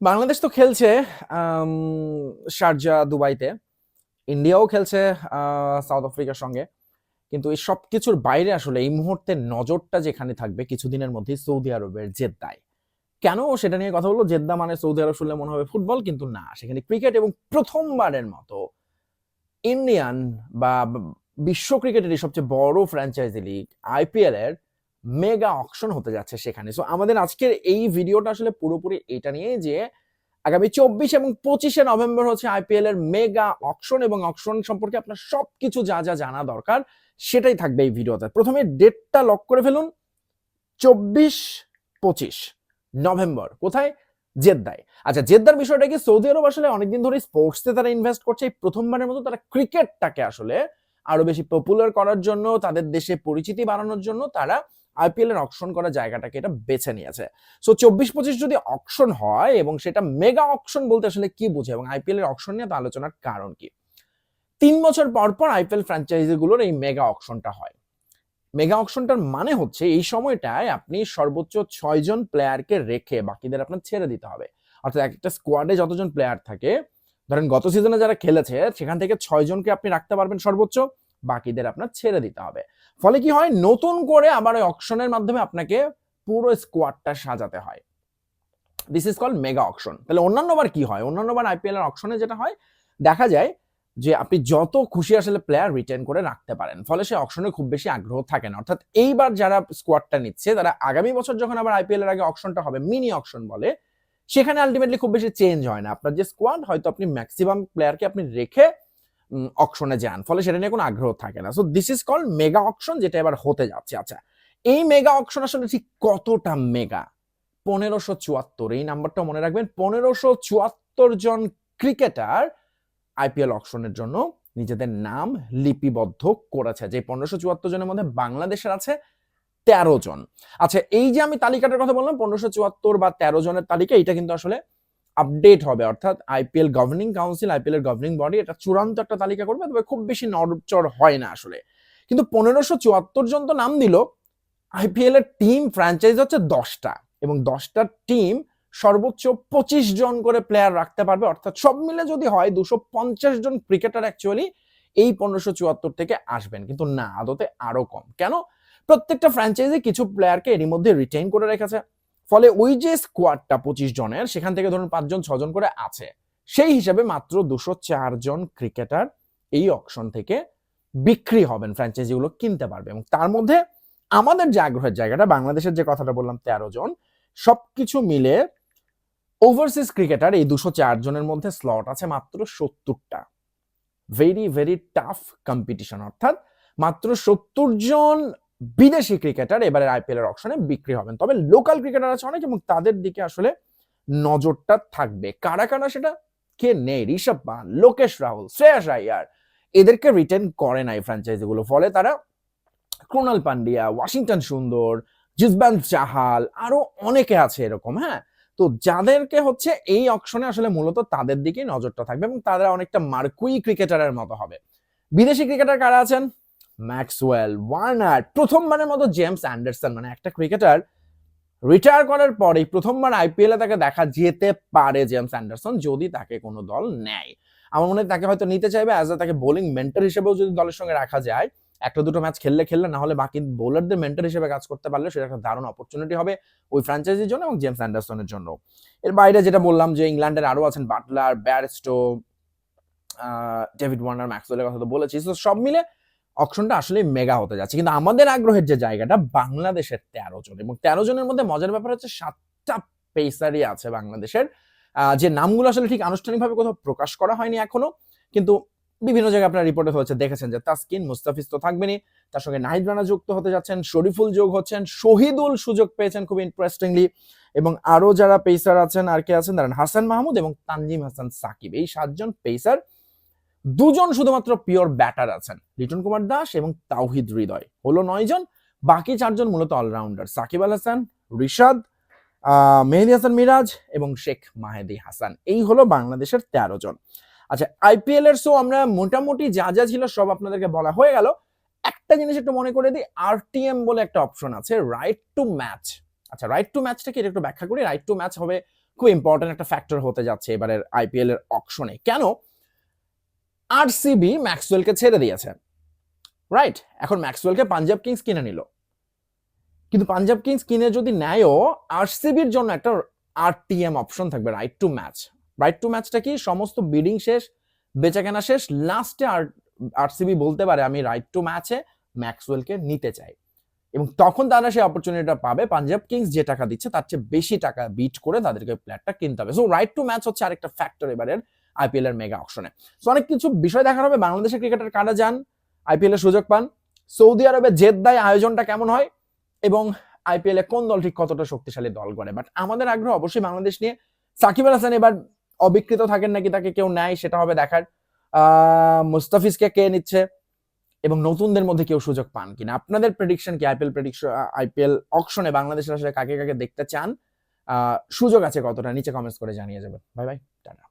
বাংলাদেশ তো খেলছে শারজা দুবাইতে। ইন্ডিয়াও খেলছে সাউথ আফ্রিকার সঙ্গে। কিন্তু এই সব কিছুর বাইরে আসলে এই মুহূর্তে নজরটা যেখানে থাকবে কিছুদিনের মধ্যে সৌদি আরবের জেদ্দায়। কেন সেটা নিয়ে কথা বলল জেদ্দা মানে সৌদি আরব শুনলে মনে হবে ফুটবল, কিন্তু না, সেখানে ক্রিকেট এবং প্রথমবারের মতো ইন্ডিয়ান বা বিশ্ব ক্রিকেটের সবচেয়ে বড় ফ্র্যাঞ্চাইজি লিগ আইপিএল এর মেগা অকশন হতে যাচ্ছে সেখানে। সো আমাদের আজকের এই ভিডিওটা আসলে পুরোপুরি এটা নিয়ে যে আগামী চব্বিশ এবং পঁচিশে নভেম্বর হচ্ছে আইপিএল এর মেগা অকশন এবং অকশন সম্পর্কে আপনার সবকিছু যা যা জানা দরকার সেটাই থাকবে এই ভিডিওতে। প্রথমে ডেটটা লক করে ফেলুন। চব্বিশ, পঁচিশ নভেম্বর, কোথায়? জেদ্দায়। আচ্ছা জেদ্দার বিষয়টা কি? সৌদি আরব আসলে অনেকদিন ধরে স্পোর্টসে তারা ইনভেস্ট করছে। এই প্রথমবারের মতো তারা ক্রিকেটটাকে আসলে আরও বেশি পপুলার করার জন্য, তাদের দেশে পরিচিতি বাড়ানোর জন্য তারা আইপিএল এর অকশন করা জায়গাটাকে এটা বেছে নিয়েছে। সো চব্বিশ পঁচিশ যদি অকশন হয় এবং সেটা মেগা অকশন বলতে আসলে কি বুঝে এবং আইপিএল এর অকশন নিয়ে তো আলোচনার কারণ কি? তিন বছর পর পর আইপিএল ফ্র্যাঞ্চাইজিগুলোর এই মেগা অকশনটা হয়। মেগা অকশনটার মানে হচ্ছে এই সময়টায় আপনি সর্বোচ্চ ছয়জন প্লেয়ারকে রেখে বাকিদের আপনার ছেড়ে দিতে হবে। অর্থাৎ একটা স্কোয়াডে যতজন প্লেয়ার থাকে, ধরেন গত সিজনে যারা খেলেছে, সেখান থেকে ছয়জনকে আপনি রাখতে পারবেন সর্বোচ্চ। বাকিদের আপনার ছেড়ে দিতে হবে। ফলে কি হয়? নতুন করে আবার ওই অকশনের মাধ্যমে আপনাকে পুরো স্কোয়াডটা সাজাতে হয়। This is call mega auction তাহলে অন্যান্যবার কি হয়? অন্যান্যবার আইপিএল এর অকশনে যেটা হয়, দেখা যায় যে আপনি যত খুশি আসলে প্লেয়ার রিটেন করে রাখতে পারেন। ফলে সে অকশনে খুব বেশি আগ্রহ থাকে না। অর্থাৎ এইবার যারা স্কোয়াডটা নিচ্ছে, তারা আগামী বছর যখন আবার আইপিএল এর আগে অকশনটা হবে মিনি অকশন বলে, সেখানে আলটিমেটলি খুব বেশি চেঞ্জ হয় না। আপনার যে স্কোয়াড হয়তো আপনি ম্যাক্সিমাম প্লেয়ারকে আপনি রেখে অকশনে যান। ফলে সেটা নিয়ে কোনো আগ্রহ থাকে না। So this is call mega auction যেটা এবার হতে যাচ্ছে। আচ্ছা এই মেগা অকশন আসলে ঠিক কতটা মেগা পনেরোশো চুয়াত্তর। এই নাম্বারটা মনে রাখবেন, পনেরোশো চুয়াত্তর জন ক্রিকেটার আইপিএল অকশনের জন্য নিজেদের নাম লিপিবদ্ধ করেছে। যে পনেরোশো চুয়াত্তর জনের মধ্যে বাংলাদেশের আছে তেরো জন। আচ্ছা এই যে আমি তালিকাটার কথা বললাম, পনেরোশো চুয়াত্তর বা তেরো জনের তালিকা এটা কিন্তু আসলে আপডেট হবে, অর্থাৎ আইপিএল গভর্নিং কাউন্সিল আইপিএল এর গভর্নিং বডি এটা চূড়ান্ত একটা তালিকা করবে, তবে খুব বেশি নড়চড় হয় না আসলে। কিন্তু পনেরোশো চুয়াত্তর জন তো নাম দিল আইপিএল এর টিম ফ্র্যাঞ্চাইজ হচ্ছে দশটা, এবং দশটা টিম সর্বোচ্চ পঁচিশ জন করে প্লেয়ার রাখতে পারবে, অর্থাৎ সব মিলে যদি হয় দুশো পঞ্চাশ জন ক্রিকেটার অ্যাকচুয়ালি এই পনেরোশো চুয়াত্তর থেকে আসবেন, কিন্তু না, আদতে আরও কম। কেন? প্রত্যেকটা ফ্র্যাঞ্চাইজি কিছু প্লেয়ারকে এরই মধ্যে রিটেইন করে রেখেছে। ফলে ওই যে স্কোয়াডটা পঁচিশ জনের, সেখান থেকে ধরুন পাঁচজন, ছজন করে আছে। সেই হিসাবে মাত্র দুশো জন ক্রিকেটার এই অকশন থেকে বিক্রি হবেন ফ্র্যাঞ্চাইজিগুলো কিনতে পারবে। এবং তার মধ্যে আমাদের যে আগ্রহের জায়গাটা, বাংলাদেশের যে কথাটা বললাম, তেরো জন, সবকিছু মিলে ওভারসিজ ক্রিকেটার এই দুশো চার জনের মধ্যে স্লট আছে মাত্র সত্তরটা। ভেরি ভেরি টাফ কম্পিটিশন অর্থাৎ মাত্র সত্তর জন বিদেশি ক্রিকেটার এবারে আইপিএল এর অপশনে বিক্রি হবেন। তবে লোকাল ক্রিকেটার আছে অনেক এবং তাদের দিকে আসলে নজরটা থাকবে। কারা কারা সেটা? কে নেই? ঋষভ পান লোকেশ রাহুল, শ্রেয়াস আইয়ার এদেরকে রিটেন করে নাই ফ্র্যাঞ্চাইজিগুলো ফলে তারা ক্রোনাল পান্ডিয়া, ওয়াশিংটন সুন্দর জিসবান চাহাল, আরও অনেকে আছে এরকম হ্যাঁ? তো যাদেরকে হচ্ছে এই অকশনে আসলে মূলত তাদের দিকে নজরটা থাকবে এবং তারা অনেকটা মার্কুই ক্রিকেটারের মতো হবে। বিদেশি ক্রিকেটার কারা আছেন? ম্যাক্সওয়েল ওয়ার্নার প্রথমবারের মতো জেমস অ্যান্ডারসন মানে একটা ক্রিকেটার রিটায়ার করার পর এই প্রথমবার আইপিএল তাকে দেখা যেতে পারে জেমস অ্যান্ডারসন যদি তাকে কোনো দল নেয়। আমার মনে হয় তাকে হয়তো নিতে চাইবে অ্যাজ তাকে বোলিং মেন্টর হিসেবেও যদি দলের সঙ্গে রাখা যায়, একটা দুটো ম্যাচ খেললে খেললে, না হলে বাকি বোলারদের মেন্টর হিসেবে কাজ করতে পারলে সেটা একটা দারুণ অপরচুনিটি হবে ওই ফ্র্যাঞ্চাইজির জন্য এবং জেমস অ্যান্ডারসনের জন্য। এর বাইরে যেটা বললাম যে ইংল্যান্ডের আরও আছেন বাটলার ব্যারিস্টো ডেভিড ওয়ার্নার ম্যাক্সওয়েলের কথা তো বলেছি। তো সব মিলে অকশনটা আসলে মেগা হতে যাচ্ছে। কিন্তু আমাদের আগ্রহের যে জায়গাটা, বাংলাদেশের তেরো জন। এবং তেরো জনের মধ্যে মজার ব্যাপার হচ্ছে সাতটা পেসারই আছে বাংলাদেশের। যে নামগুলো আসলে ঠিক আনুষ্ঠানিকভাবে কোথাও প্রকাশ করা হয়নি এখনও, কিন্তু বিভিন্ন জায়গায় আপনার রিপোর্টে হয়েছে, দেখেছেন যে তাসকিন মুস্তাফিজ তো থাকবেনই। তার সঙ্গে নাহিদ রানা যুক্ত হতে যাচ্ছেন, শরীফুল যোগ হচ্ছেন, শহীদুল সুযোগ পেয়েছেন খুব ইন্টারেস্টিংলি এবং আরও যারা পেসার আছেন, আর কে আছেন, দাঁড়ান, হাসান মাহমুদ এবং তানজিম হাসান সাকিব। এই সাতজন পেসার দুজন শুধুমাত্র পিওর ব্যাটার আছেন, লিটন কুমার দাস এবং তাওহিদ হৃদয়। হলো নয় জন, বাকি চারজন মূলত অলরাউন্ডার সাকিব আল হাসান, রিশাদ মেহেদি হাসান মিরাজ এবং শেখ মাহেদি হাসান। এই হলো বাংলাদেশের তেরো জন। আচ্ছা আইপিএল এর শো আমরা মোটামুটি যা যা ছিল সব আপনাদেরকে বলা হয়ে গেল। একটা জিনিস একটু মনে করে দিই আরটিএম বলে একটা অপশন আছে রাইট টু ম্যাচ আচ্ছা রাইট টু ম্যাচটা কি একটু ব্যাখ্যা করি। রাইট টু ম্যাচ হবে খুব ইম্পর্টেন্ট একটা ফ্যাক্টর হতে যাচ্ছে এবারের আইপিএল এর অকশনে কেন? আরসিবি ম্যাক্সওয়েলকে ছেড়ে দিয়েছে। রাইট এখন ম্যাক্সওয়েলকে পাঞ্জাব কিংস কিনে নিল। কিন্তু পাঞ্জাব কিংস কিনে যদি নেয়ও আরসিবির জন্য একটা আরটিএম অপশন থাকবে right to match right to ম্যাচটা কি? সমস্ত বিডিং শেষ, বেচা কেনা শেষ লাস্টে আর আরসিবি বলতে পারে, আমি রাইট টু ম্যাচে ম্যাক্সওয়েলকে নিতে চাই। এবং তখন তারা সেই অপরচুনিটিটা পাবে। পাঞ্জাব কিংস যে টাকা দিচ্ছে, তার চেয়ে বেশি টাকা বিট করে তাদেরকে প্লেয়ারটা কিনতে হবে। সো রাইট টু ম্যাচ হচ্ছে আরেকটা ফ্যাক্টর এবারের। আইপিএল এর মেগা অপশনে সো অনেক কিছু বিষয় দেখার হবে। বাংলাদেশের ক্রিকেটার কারা যান? আইপিএল এর সুযোগ পান। সৌদি আরবে জেদ্দায় আয়োজনটা কেমন হয়? এবং আইপিএল কোন দল ঠিক কতটা শক্তিশালী দল করে বাট আমাদের আগ্রহ অবশ্যই বাংলাদেশ নিয়ে। সাকিব আল হাসান এবার অবিকৃত থাকেন নাকি তাকে কেউ নেয়, সেটা হবে দেখার। মুস্তাফিজকে কে নিচ্ছে? এবং নতুনদের মধ্যে কেউ সুযোগ পান কিনা? আপনাদের প্রেডিকশন কি? আইপিএল প্রেডিকশন আইপিএল অকশনে বাংলাদেশের আসলে কাকে কাকে দেখতে চান? সুযোগ আছে কতটা? নিচে কমেন্টস করে জানিয়ে যাবেন। Bye bye tata.